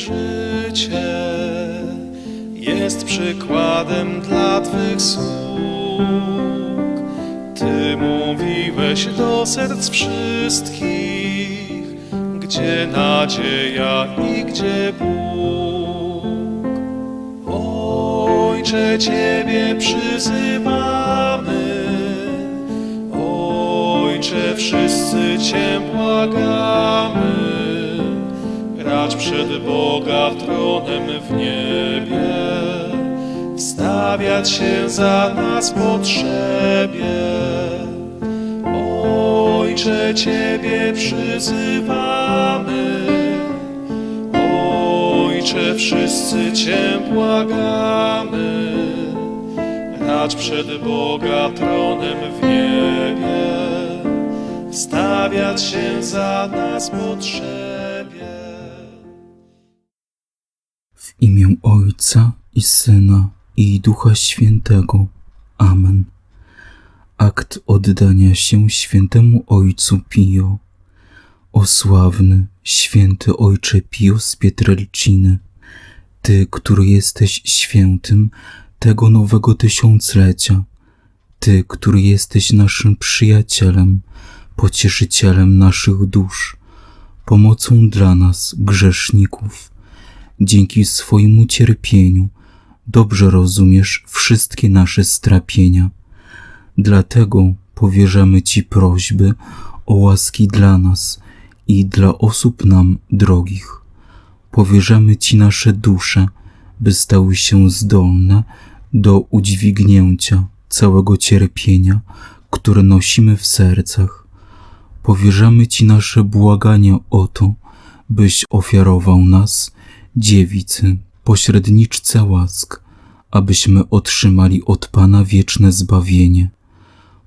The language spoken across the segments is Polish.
życie jest przykładem dla Twych sług. Ty mówiłeś do serc wszystkich, gdzie nadzieja i gdzie Bóg. Ojcze, Ciebie przyzywamy, Ojcze, wszyscy Cię błagamy, racz przed Boga tronem w niebie, wstawiać się za nas potrzebie. Ojcze, Ciebie przyzywamy, Ojcze, wszyscy Cię błagamy, racz przed Boga tronem w niebie, wstawiać się za nas potrzebie. Imię Ojca i Syna i Ducha Świętego. Amen. Akt oddania się świętemu Ojcu Pio. O sławny, święty Ojcze Pio z Pietrelciny, Ty, który jesteś świętym tego nowego tysiąclecia, Ty, który jesteś naszym przyjacielem, pocieszycielem naszych dusz, pomocą dla nas, grzeszników, dzięki swojemu cierpieniu dobrze rozumiesz wszystkie nasze strapienia. Dlatego powierzamy Ci prośby o łaski dla nas i dla osób nam drogich. Powierzamy Ci nasze dusze, by stały się zdolne do udźwignięcia całego cierpienia, które nosimy w sercach. Powierzamy Ci nasze błagania o to, byś ofiarował nas, dziewicy, pośredniczce łask, abyśmy otrzymali od Pana wieczne zbawienie.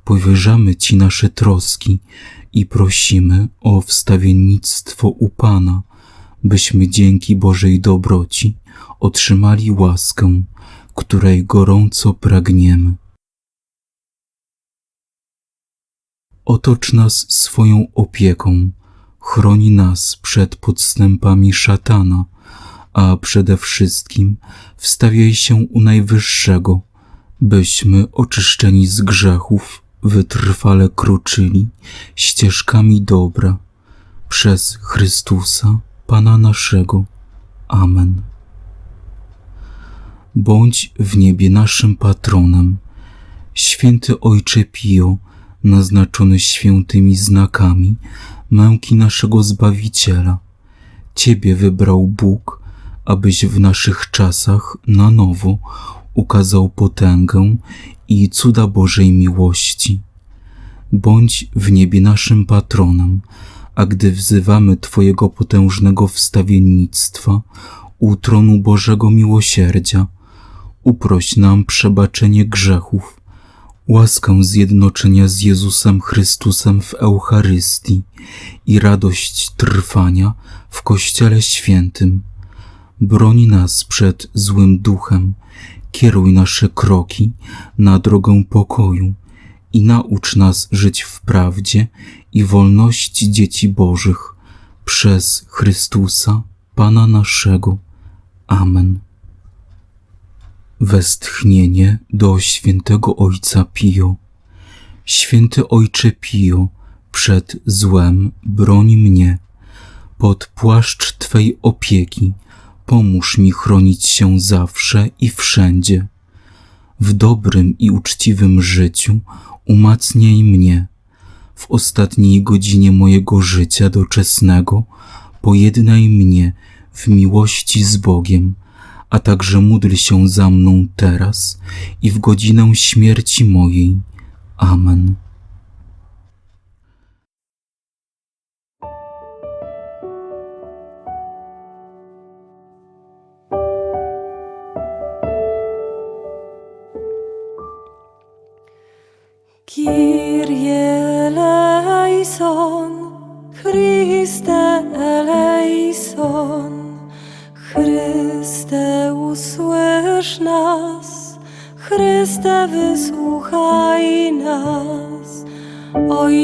Powierzamy Ci nasze troski i prosimy o wstawiennictwo u Pana, byśmy dzięki Bożej dobroci otrzymali łaskę, której gorąco pragniemy. Otocz nas swoją opieką, chroni nas przed podstępami szatana, a przede wszystkim wstawiaj się u Najwyższego, byśmy oczyszczeni z grzechów wytrwale kroczyli ścieżkami dobra przez Chrystusa, Pana naszego. Amen. Bądź w niebie naszym patronem, święty Ojcze Pio, naznaczony świętymi znakami męki naszego Zbawiciela. Ciebie wybrał Bóg, abyś w naszych czasach na nowo ukazał potęgę i cuda Bożej miłości. Bądź w niebie naszym patronem, a gdy wzywamy Twojego potężnego wstawiennictwa u tronu Bożego miłosierdzia, uproś nam przebaczenie grzechów, łaskę zjednoczenia z Jezusem Chrystusem w Eucharystii i radość trwania w Kościele Świętym. Broni nas przed złym duchem, kieruj nasze kroki na drogę pokoju i naucz nas żyć w prawdzie i wolności dzieci Bożych przez Chrystusa, Pana naszego. Amen. Westchnienie do świętego Ojca Pio. Święty Ojcze Pio, przed złem broni mnie. Pod płaszcz Twej opieki pomóż mi chronić się zawsze i wszędzie. W dobrym i uczciwym życiu umacniaj mnie. W ostatniej godzinie mojego życia doczesnego pojednaj mnie w miłości z Bogiem, a także módl się za mną teraz i w godzinę śmierci mojej. Amen.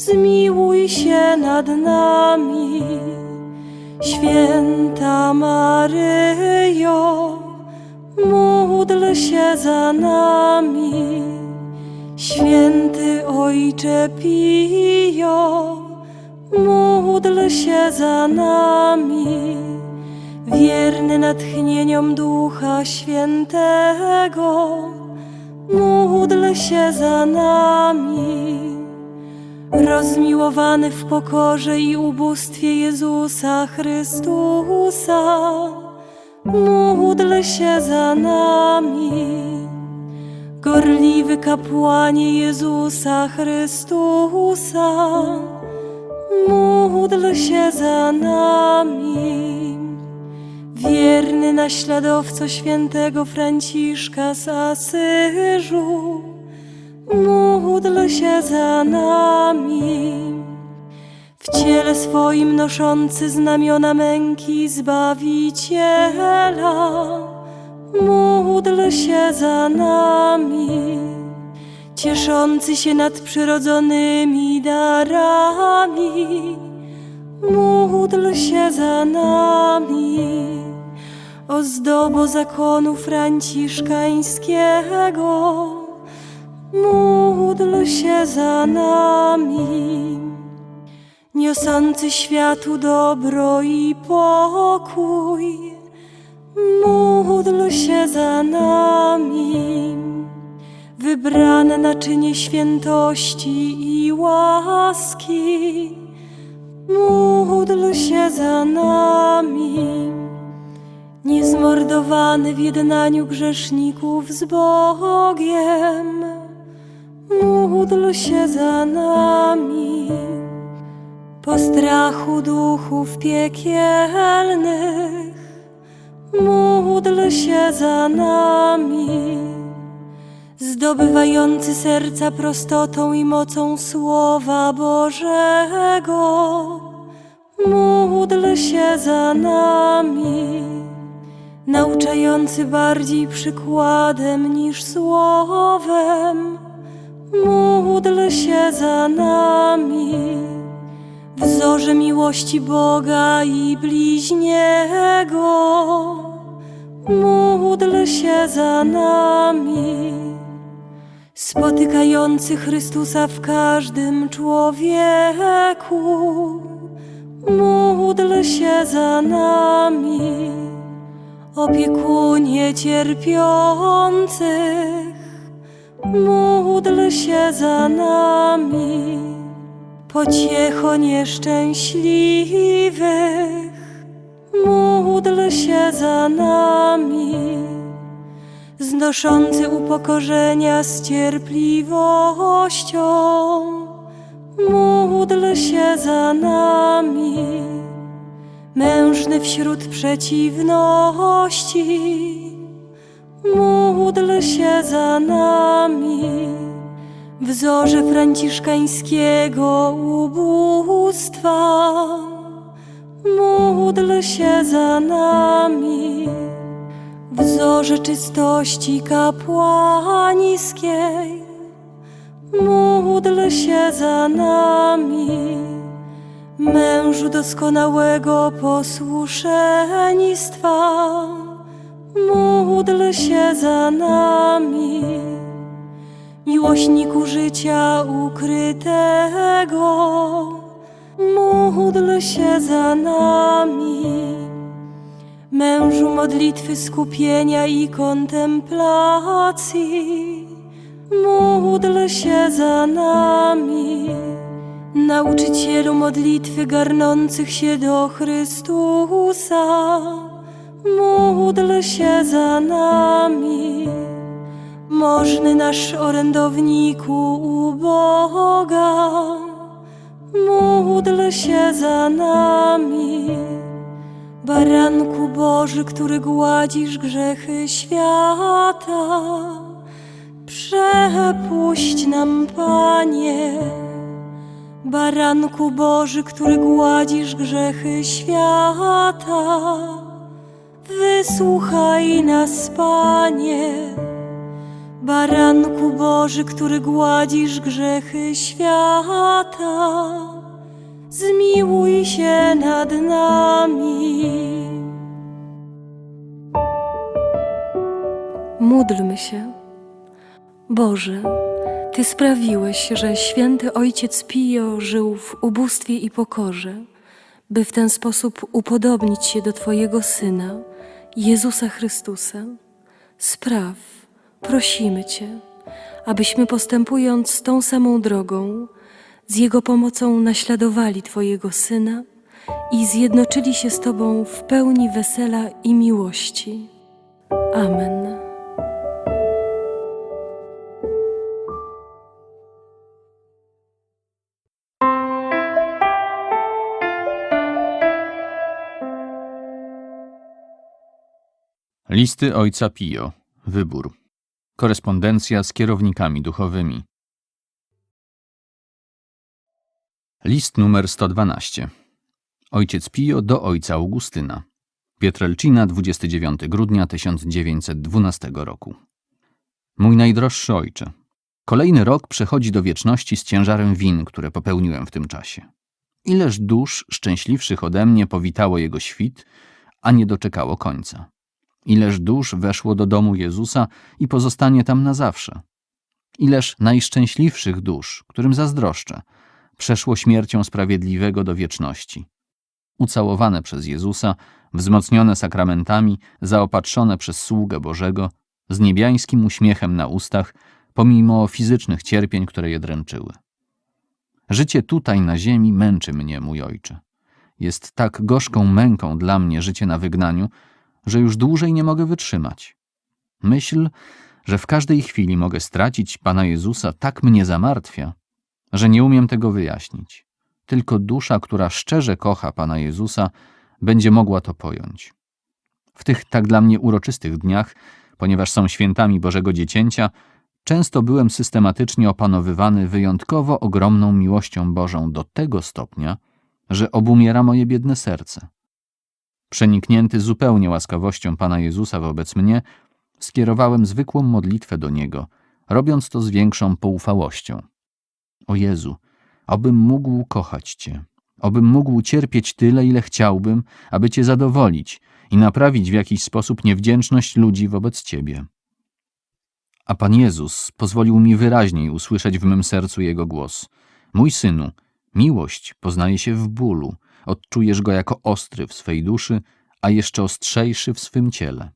zmiłuj się nad nami. Święta Maryjo, módl się za nami. Święty Ojcze Pio, módl się za nami. Wierny natchnieniom Ducha Świętego, módl się za nami. Rozmiłowany w pokorze i ubóstwie Jezusa Chrystusa, módl się za nami. Gorliwy kapłanie Jezusa Chrystusa, módl się za nami. Wierny naśladowco świętego Franciszka z Asyżu, módl się za nami. W ciele swoim noszący znamiona męki Zbawiciela, módl się za nami. Cieszący się nadprzyrodzonymi darami, módl się za nami. Ozdobo zakonu franciszkańskiego, módl się za nami. Niosący światu dobro i pokój, módl się za nami. Wybrane naczynie świętości i łaski, módl się za nami. Niezmordowany w jednaniu grzeszników z Bogiem, módl się za nami. Po strachu duchów piekielnych, módl się za nami. Zdobywający serca prostotą i mocą Słowa Bożego, módl się za nami. Nauczający bardziej przykładem niż słowem, módl się za nami. Wzorze miłości Boga i bliźniego, módl się za nami. Spotykający Chrystusa w każdym człowieku, módl się za nami. Opiekunie cierpiących, módl się za nami. Pociecho nieszczęśliwych, módl się za nami. Znoszący upokorzenia z cierpliwością, módl się za nami. Mężny wśród przeciwności, módl się za nami. Wzorze franciszkańskiego ubóstwa, módl się za nami. Wzorze czystości kapłańskiej, módl się za nami. Mężu doskonałego posłuszeństwa, módl się za nami. Miłośniku życia ukrytego, módl się za nami. Mężu modlitwy skupienia i kontemplacji, módl się za nami. Nauczycielu modlitwy garnących się do Chrystusa, módl się za nami. Możny nasz orędowniku u Boga, módl się za nami. Baranku Boży, który gładzisz grzechy świata, przepuść nam, Panie. Baranku Boży, który gładzisz grzechy świata, wysłuchaj nas, Panie. Baranku Boży, który gładzisz grzechy świata, zmiłuj się nad nami. Módlmy się. Boże, Ty sprawiłeś, że święty Ojciec Pio żył w ubóstwie i pokorze, by w ten sposób upodobnić się do Twojego Syna, Jezusa Chrystusa. Spraw, prosimy Cię, abyśmy postępując tą samą drogą, z Jego pomocą naśladowali Twojego Syna i zjednoczyli się z Tobą w pełni wesela i miłości. Amen. Listy Ojca Pio. Wybór. Korespondencja z kierownikami duchowymi. List numer 112. Ojciec Pio do ojca Augustyna. Pietrelcina, 29 grudnia 1912 roku. Mój najdroższy ojcze, kolejny rok przechodzi do wieczności z ciężarem win, które popełniłem w tym czasie. Ileż dusz szczęśliwszych ode mnie powitało jego świt, a nie doczekało końca. Ileż dusz weszło do domu Jezusa i pozostanie tam na zawsze. Ileż najszczęśliwszych dusz, którym zazdroszczę, przeszło śmiercią sprawiedliwego do wieczności. Ucałowane przez Jezusa, wzmocnione sakramentami, zaopatrzone przez sługę Bożego, z niebiańskim uśmiechem na ustach, pomimo fizycznych cierpień, które je dręczyły. Życie tutaj na ziemi męczy mnie, mój ojcze. Jest tak gorzką męką dla mnie życie na wygnaniu, że już dłużej nie mogę wytrzymać. Myśl, że w każdej chwili mogę stracić Pana Jezusa, tak mnie zamartwia, że nie umiem tego wyjaśnić. Tylko dusza, która szczerze kocha Pana Jezusa, będzie mogła to pojąć. W tych tak dla mnie uroczystych dniach, ponieważ są świętami Bożego Dziecięcia, często byłem systematycznie opanowywany wyjątkowo ogromną miłością Bożą do tego stopnia, że obumiera moje biedne serce. Przeniknięty zupełnie łaskawością Pana Jezusa wobec mnie, skierowałem zwykłą modlitwę do Niego, robiąc to z większą poufałością. O Jezu, obym mógł kochać Cię, obym mógł cierpieć tyle, ile chciałbym, aby Cię zadowolić i naprawić w jakiś sposób niewdzięczność ludzi wobec Ciebie. A Pan Jezus pozwolił mi wyraźniej usłyszeć w mym sercu Jego głos. Mój synu, miłość poznaje się w bólu, odczujesz go jako ostry w swej duszy, a jeszcze ostrzejszy w swym ciele.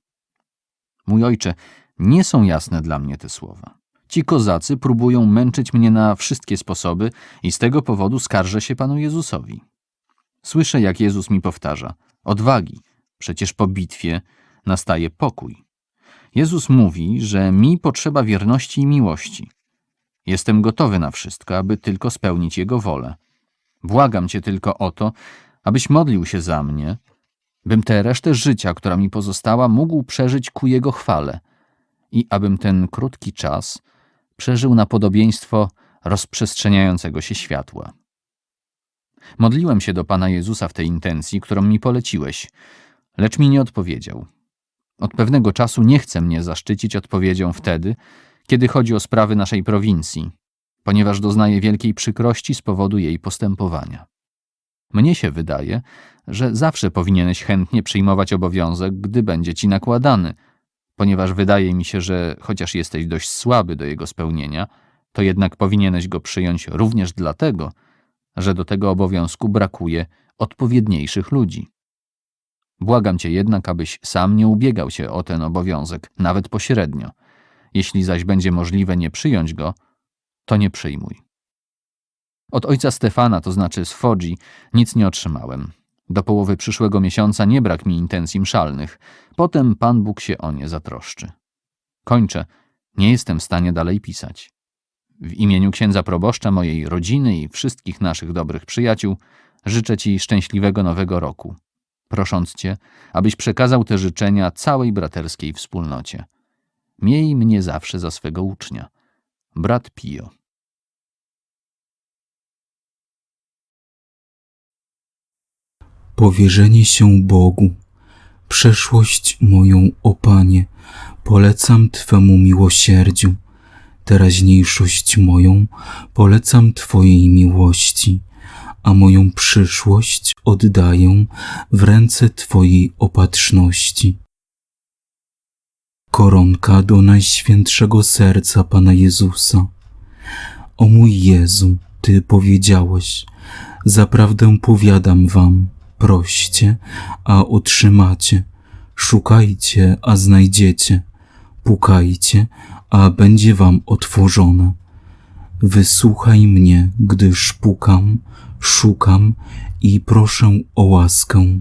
Mój ojcze, nie są jasne dla mnie te słowa. Ci kozacy próbują męczyć mnie na wszystkie sposoby i z tego powodu skarżę się Panu Jezusowi. Słyszę, jak Jezus mi powtarza: Odwagi, przecież po bitwie nastaje pokój. Jezus mówi, że mi potrzeba wierności i miłości. Jestem gotowy na wszystko, aby tylko spełnić Jego wolę. Błagam Cię tylko o to, abyś modlił się za mnie, bym tę resztę życia, która mi pozostała, mógł przeżyć ku Jego chwale i abym ten krótki czas przeżył na podobieństwo rozprzestrzeniającego się światła. Modliłem się do Pana Jezusa w tej intencji, którą mi poleciłeś, lecz mi nie odpowiedział. Od pewnego czasu nie chce mnie zaszczycić odpowiedzią wtedy, kiedy chodzi o sprawy naszej prowincji, ponieważ doznaje wielkiej przykrości z powodu jej postępowania. Mnie się wydaje, że zawsze powinieneś chętnie przyjmować obowiązek, gdy będzie ci nakładany, ponieważ wydaje mi się, że chociaż jesteś dość słaby do jego spełnienia, to jednak powinieneś go przyjąć również dlatego, że do tego obowiązku brakuje odpowiedniejszych ludzi. Błagam cię jednak, abyś sam nie ubiegał się o ten obowiązek, nawet pośrednio. Jeśli zaś będzie możliwe nie przyjąć go, to nie przyjmuj. Od ojca Stefana, to znaczy z Fodzi, nic nie otrzymałem. Do połowy przyszłego miesiąca nie brak mi intencji mszalnych. Potem Pan Bóg się o nie zatroszczy. Kończę. Nie jestem w stanie dalej pisać. W imieniu księdza proboszcza, mojej rodziny i wszystkich naszych dobrych przyjaciół życzę Ci szczęśliwego nowego roku, prosząc Cię, abyś przekazał te życzenia całej braterskiej wspólnocie. Miej mnie zawsze za swego ucznia. Brat Pio. Powierzenie się Bogu. Przeszłość moją, o Panie, polecam Twemu miłosierdziu. Teraźniejszość moją polecam Twojej miłości, a moją przyszłość oddaję w ręce Twojej opatrzności. Koronka do Najświętszego Serca Pana Jezusa. O mój Jezu, Ty powiedziałeś, zaprawdę powiadam wam, proście, a otrzymacie, szukajcie, a znajdziecie, pukajcie, a będzie wam otworzone. Wysłuchaj mnie, gdyż pukam, szukam i proszę o łaskę.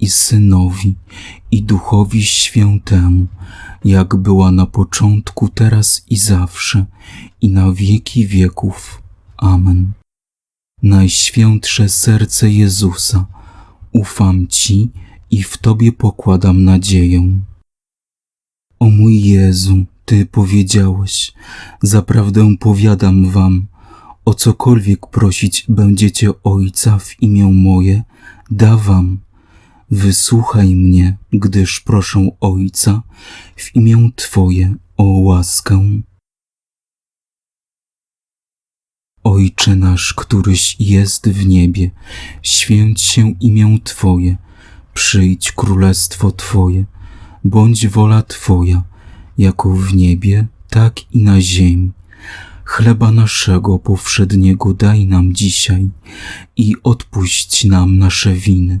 i Synowi i Duchowi Świętemu, jak była na początku, teraz i zawsze, i na wieki wieków. Amen. Najświętsze serce Jezusa, ufam Ci i w Tobie pokładam nadzieję. O mój Jezu, Ty powiedziałeś, zaprawdę powiadam Wam, o cokolwiek prosić będziecie Ojca w imię moje, da Wam. Wysłuchaj mnie, gdyż proszę Ojca w imię Twoje o łaskę. Ojcze nasz, któryś jest w niebie, święć się imię Twoje, przyjdź królestwo Twoje, bądź wola Twoja, jako w niebie, tak i na ziemi. Chleba naszego powszedniego daj nam dzisiaj i odpuść nam nasze winy,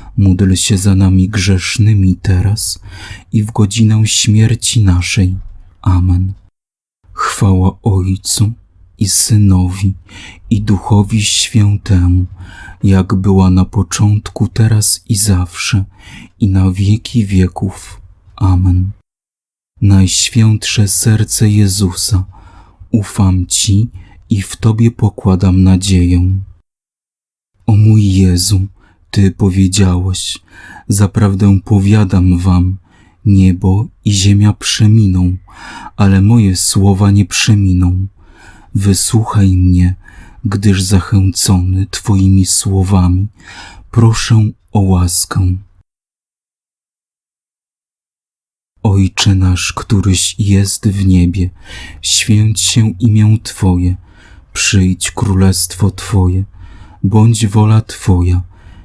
módl się za nami grzesznymi teraz i w godzinę śmierci naszej. Amen. Chwała Ojcu i Synowi i Duchowi Świętemu, jak była na początku, teraz i zawsze, i na wieki wieków. Amen. Najświętsze serce Jezusa, ufam Ci i w Tobie pokładam nadzieję. O mój Jezu, Ty powiedziałeś, zaprawdę powiadam Wam, niebo i ziemia przeminą, ale moje słowa nie przeminą. Wysłuchaj mnie, gdyż zachęcony Twoimi słowami, proszę o łaskę. Ojcze nasz, któryś jest w niebie, święć się imię Twoje, przyjdź królestwo Twoje, bądź wola Twoja,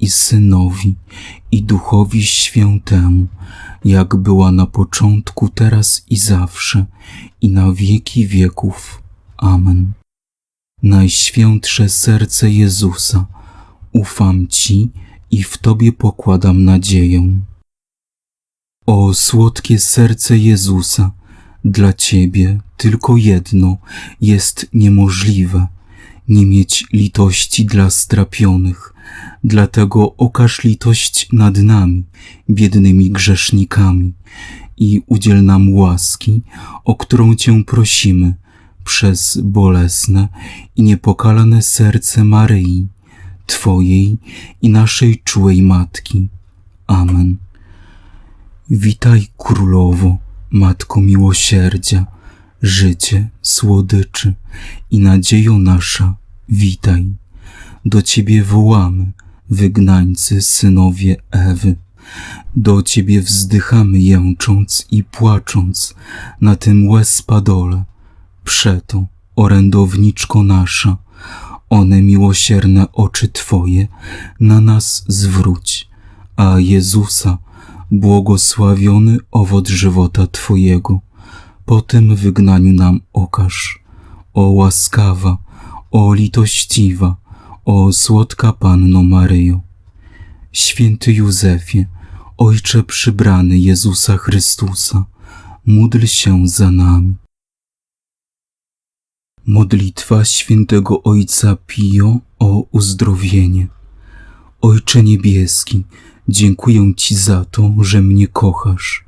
i Synowi i Duchowi Świętemu, jak była na początku, teraz i zawsze, i na wieki wieków. Amen. Najświętsze serce Jezusa, ufam Ci i w Tobie pokładam nadzieję. O słodkie serce Jezusa, dla Ciebie tylko jedno jest niemożliwe nie mieć litości dla strapionych. Dlatego okaż litość nad nami, biednymi grzesznikami, i udziel nam łaski, o którą Cię prosimy, przez bolesne i niepokalane serce Maryi, Twojej i naszej czułej Matki. Amen. Witaj, Królowo, Matko miłosierdzia, życie, słodyczy i nadziejo nasza, witaj. Do Ciebie wołamy, wygnańcy, synowie Ewy. Do Ciebie wzdychamy jęcząc i płacząc na tym łez-padole. Przeto, orędowniczko nasza, one miłosierne oczy Twoje na nas zwróć, a Jezusa, błogosławiony owoc żywota Twojego, po tym wygnaniu nam okaż. O łaskawa, o litościwa, o słodka Panno Maryjo. Święty Józefie, Ojcze przybrany Jezusa Chrystusa, módl się za nami. Modlitwa świętego Ojca Pio o uzdrowienie. Ojcze Niebieski, dziękuję Ci za to, że mnie kochasz.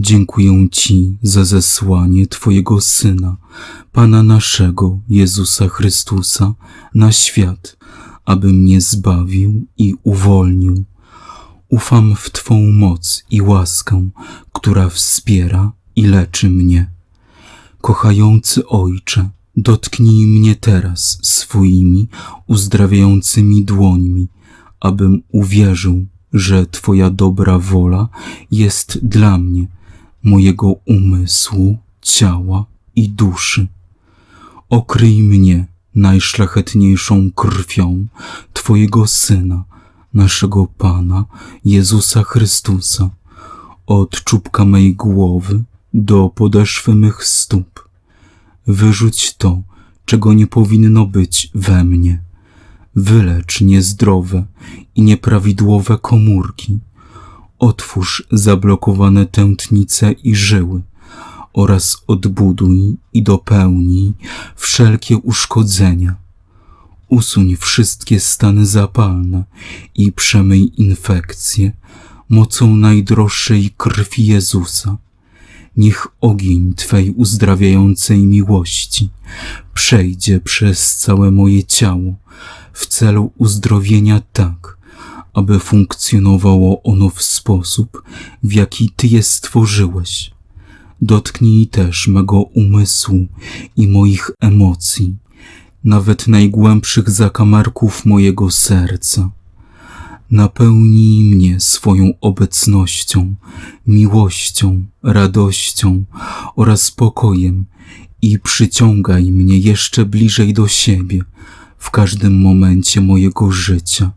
Dziękuję Ci za zesłanie Twojego Syna, Pana naszego Jezusa Chrystusa, na świat, aby mnie zbawił i uwolnił. Ufam w Twą moc i łaskę, która wspiera i leczy mnie. Kochający Ojcze, dotknij mnie teraz swoimi uzdrawiającymi dłońmi, abym uwierzył, że Twoja dobra wola jest dla mnie, mojego umysłu, ciała i duszy. Okryj mnie najszlachetniejszą krwią Twojego Syna, naszego Pana, Jezusa Chrystusa, od czubka mej głowy do podeszwy mych stóp. Wyrzuć to, czego nie powinno być we mnie. Wylecz niezdrowe i nieprawidłowe komórki. Otwórz zablokowane tętnice i żyły oraz odbuduj i dopełnij wszelkie uszkodzenia. Usuń wszystkie stany zapalne i przemyj infekcje mocą najdroższej krwi Jezusa. Niech ogień Twej uzdrawiającej miłości przejdzie przez całe moje ciało w celu uzdrowienia tak, aby funkcjonowało ono w sposób, w jaki Ty je stworzyłeś. Dotknij też mego umysłu i moich emocji, nawet najgłębszych zakamarków mojego serca. Napełnij mnie swoją obecnością, miłością, radością oraz spokojem i przyciągaj mnie jeszcze bliżej do siebie w każdym momencie mojego życia.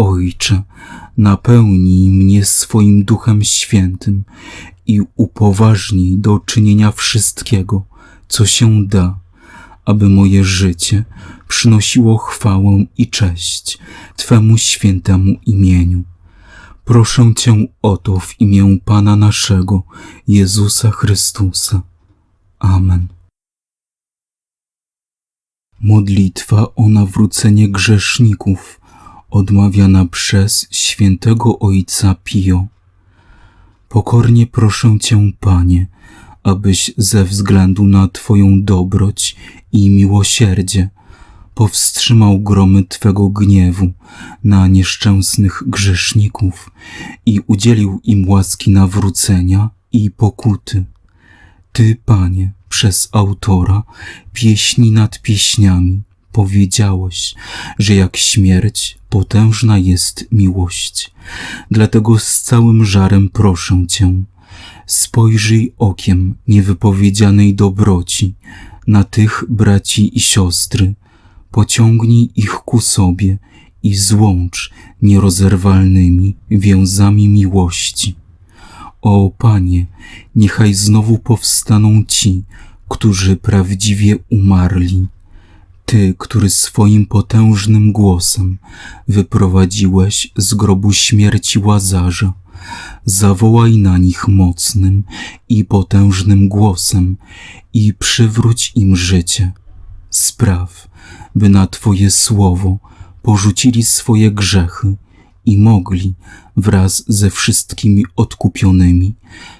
Ojcze, napełnij mnie swoim Duchem Świętym i upoważnij do czynienia wszystkiego, co się da, aby moje życie przynosiło chwałę i cześć Twemu świętemu imieniu. Proszę Cię o to w imię Pana naszego, Jezusa Chrystusa. Amen. Modlitwa o nawrócenie grzeszników, odmawiana przez świętego Ojca Pio. Pokornie proszę Cię, Panie, abyś ze względu na Twoją dobroć i miłosierdzie powstrzymał gromy Twego gniewu na nieszczęsnych grzeszników i udzielił im łaski nawrócenia i pokuty. Ty, Panie, przez autora pieśni nad pieśniami powiedziałeś, że jak śmierć potężna jest miłość. Dlatego z całym żarem proszę Cię, spojrzyj okiem niewypowiedzianej dobroci na tych braci i siostry, pociągnij ich ku sobie i złącz nierozerwalnymi więzami miłości. O Panie, niechaj znowu powstaną ci, którzy prawdziwie umarli. Ty, który swoim potężnym głosem wyprowadziłeś z grobu śmierci Łazarza, zawołaj na nich mocnym i potężnym głosem i przywróć im życie. Spraw, by na Twoje słowo porzucili swoje grzechy i mogli wraz ze wszystkimi odkupionymi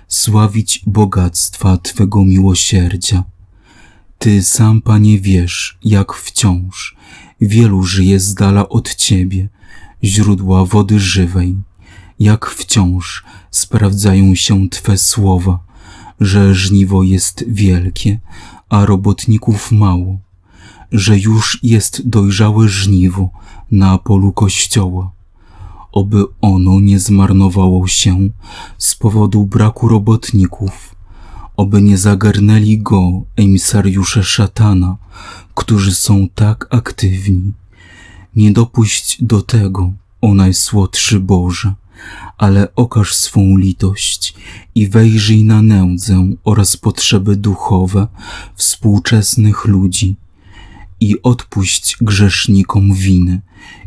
sławić bogactwa Twego miłosierdzia. Ty sam, Panie, wiesz, jak wciąż wielu żyje z dala od Ciebie, źródła wody żywej, jak wciąż sprawdzają się Twe słowa, że żniwo jest wielkie, a robotników mało, że już jest dojrzałe żniwo na polu Kościoła. Oby ono nie zmarnowało się z powodu braku robotników, oby nie zagarnęli go emisariusze szatana, którzy są tak aktywni. Nie dopuść do tego, o najsłodszy Boże, ale okaż swą litość i wejrzyj na nędzę oraz potrzeby duchowe współczesnych ludzi i odpuść grzesznikom winy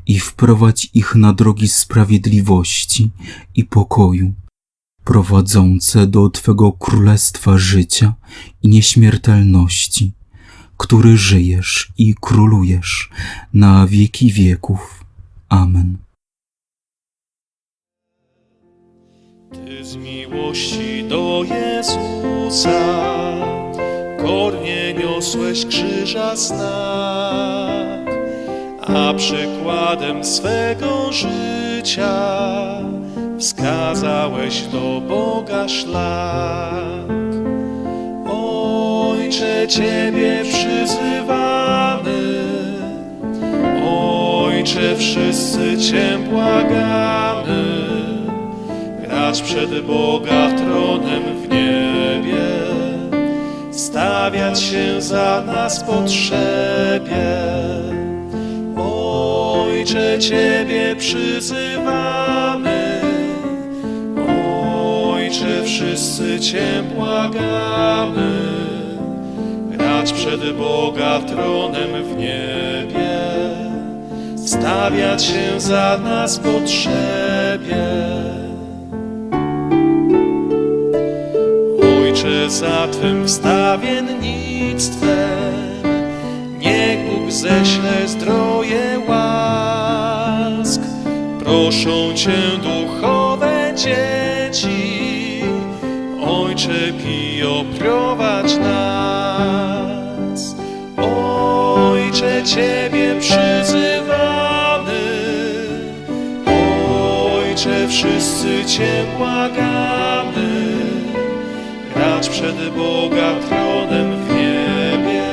i wprowadź ich na drogi sprawiedliwości i pokoju, prowadzące do Twego królestwa życia i nieśmiertelności, który żyjesz i królujesz na wieki wieków. Amen. Ty z miłości do Jezusa kornie niosłeś krzyża znak, a przykładem swego życia wskazałeś do Boga szlak. Ojcze, Ciebie przyzywamy, Ojcze, wszyscy Cię błagamy grać przed Boga tronem w niebie, stawiać się za nas potrzebie. Ojcze, Ciebie przyzywamy, Ojcze, wszyscy Cię błagamy, grać przed Boga tronem w niebie, stawiać się za nas potrzebie. Ojcze, za Twym wstawiennictwem niech Bóg ześle zdroje łask. Proszą Cię duchowe dzieci, Ojcze Pio, prowadź nas. Ojcze, Ciebie przyzywamy, Ojcze, wszyscy Cię błagamy grać przed Boga tronem w niebie,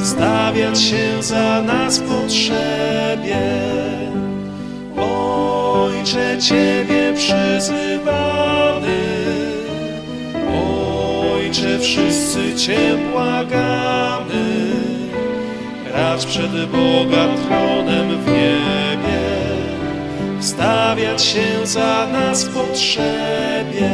stawiać się za nas potrzebie. Ojcze, Ciebie przyzywamy, Ojcze, wszyscy Cię błagamy, grać przed Boga tronem w niebie, stawiać się za nas potrzebie.